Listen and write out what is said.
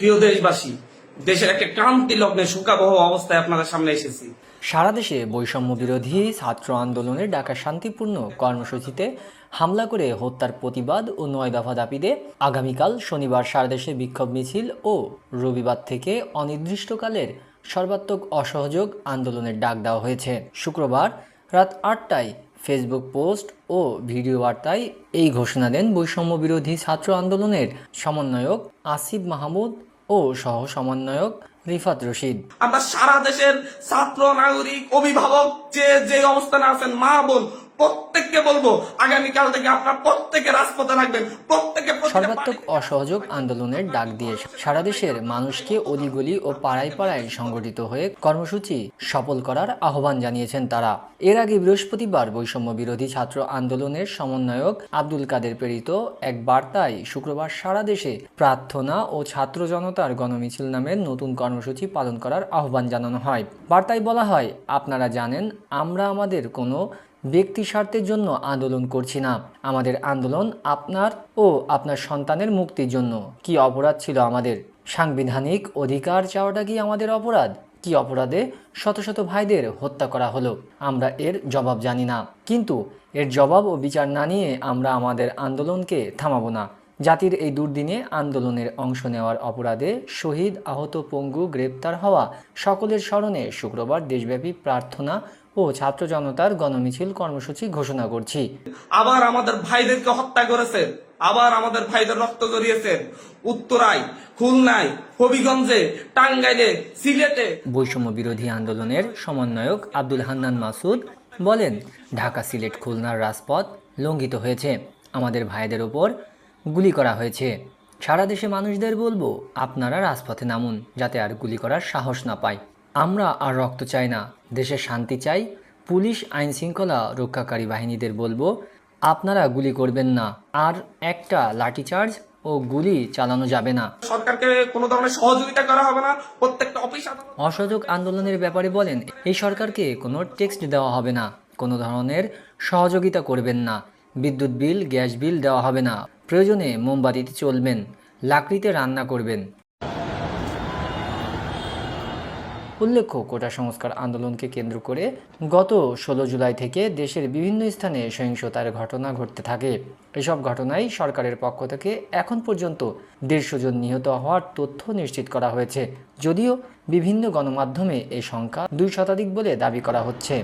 প্রিয় দেশবাসী, দেশের একটা ক্রান্তি লগ্নে শোকাবহ অবস্থায় আপনাদের সামনে এসেছি। সারা দেশে বৈষম্য বিরোধী ছাত্র আন্দোলনের ডাকা শান্তিপূর্ণ কর্মসূচিতে হামলা করে হত্যার প্রতিবাদ ও নয় দফা দাবিতে আগামীকাল শনিবার সারা দেশে বিক্ষোভ মিছিল ও রবিবার থেকে অনির্দিষ্টকালের সর্বাত্মক অসহযোগ আন্দোলনের ডাক দেওয়া হয়েছে। শুক্রবার রাত আটটায় ফেসবুক পোস্ট ও ভিডিও বার্তায় এই ঘোষণা দেন বৈষম্য বিরোধী ছাত্র আন্দোলনের সমন্বয়ক আসিফ মাহমুদ ও সহ সমন্বয়ক রিফাত রশিদ। আমরা সারা দেশের ছাত্র, নাগরিক, অভিভাবক যে যে অবস্থানে আছেন মা, বোন প্রত্যেককে বলব আগামীকাল থেকে আপনার প্রত্যেকে রাজপথে রাখবেন প্রত্যেকে সর্বাত্মক অসহযোগ আন্দোলনের ডাক দিয়ে সারা দেশের মানুষকে অলিগলি ও পাড়ায় পাড়ায় সংগঠিত হয়ে কর্মসূচি সফল করার আহ্বান জানিয়েছেন তারা। এর আগে বৃহস্পতিবার বৈষম্য বিরোধী ছাত্র আন্দোলনের সমন্বয়ক আব্দুল কাদের প্রেরিত এক বার্তায় শুক্রবার সারা দেশে প্রার্থনা ও ছাত্র জনতার গণমিছিল নামের নতুন কর্মসূচি পালন করার আহ্বান জানানো হয়। বার্তায় বলা হয় আপনারা জানেন আমরা আমাদের কোনো ব্যক্তি স্বার্থের জন্য আন্দোলন করছি না। আমাদের আন্দোলন আপনার ও আপনার সন্তানের মুক্তির জন্য। কি অপরাধ ছিল আমাদের? সাংবিধানিক অধিকার চাওয়াটা কি আমাদের অপরাধ? কি অপরাধে শত শত ভাইদের হত্যা করা হলো? আমরা এর জবাব জানি না। কিন্তু এর জবাব ও বিচার না নিয়ে আমরা আমাদের আন্দোলনকে থামাবো না। জাতির এই দুর্দিনে আন্দোলনের অংশ নেওয়ার অপরাধে শহীদ আহত পঙ্গু গ্রেপ্তার হওয়া সকলের স্মরণে শুক্রবার দেশব্যাপী প্রার্থনা ও ছাত্র জনতার গণমিছিল কর্মসূচি ঘোষণা করছি। আবার আমাদের ভাইদেরকে হত্যা করেছেন আবার আমাদের ভাইদের রক্ত জড়িয়েছেন উত্তরায় খুলনায় হবিগঞ্জে টাঙ্গাইলে সিলেটে। বৈষম্য বিরোধী আন্দোলনের সমন্বয়ক আব্দুল হান্নান মাসুদ বলেন ঢাকা সিলেট খুলনার রাজপথ লঙ্ঘিত হয়েছে। আমাদের ভাইদের ওপর গুলি করা হয়েছে। সারা দেশে মানুষদের বলব আপনারা রাজপথে নামুন যাতে আর গুলি করার সাহস না পায়। আমরা আর রক্ত চাই না দেশে শান্তি চাই পুলিশ আইন শৃঙ্খলা রক্ষাকারী বাহিনীদের বলব আপনারা গুলি করবেন না আর একটা লাঠিচার্জ ও গুলি চালানো যাবে না। সরকারকে কোনো ধরনের সহযোগিতা করা হবে না প্রত্যেকটা অফিস অসহযোগ আন্দোলনের ব্যাপারে বলেন এই সরকারকে কোনো টেক্সট দেওয়া হবে না কোনো ধরনের সহযোগিতা করবেন না বিদ্যুৎ বিল গ্যাস বিল দেওয়া হবে না প্রয়োজনে মোমবাতিতে চলবেন লাকড়িতে রান্না করবেন। উল্লেখ্য, কোটা সংস্কার আন্দোলনকে কেন্দ্র করে গত ষোলো জুলাই থেকে দেশের বিভিন্ন স্থানে সহিংসতার ঘটনা ঘটতে থাকে। এসব ঘটনায় সরকারের পক্ষ থেকে এখন পর্যন্ত দেড়শো জন নিহত হওয়ার তথ্য নিশ্চিত করা হয়েছে। যদিও বিভিন্ন গণমাধ্যমে এই সংখ্যা দুই শতাধিক বলে দাবি করা হচ্ছে।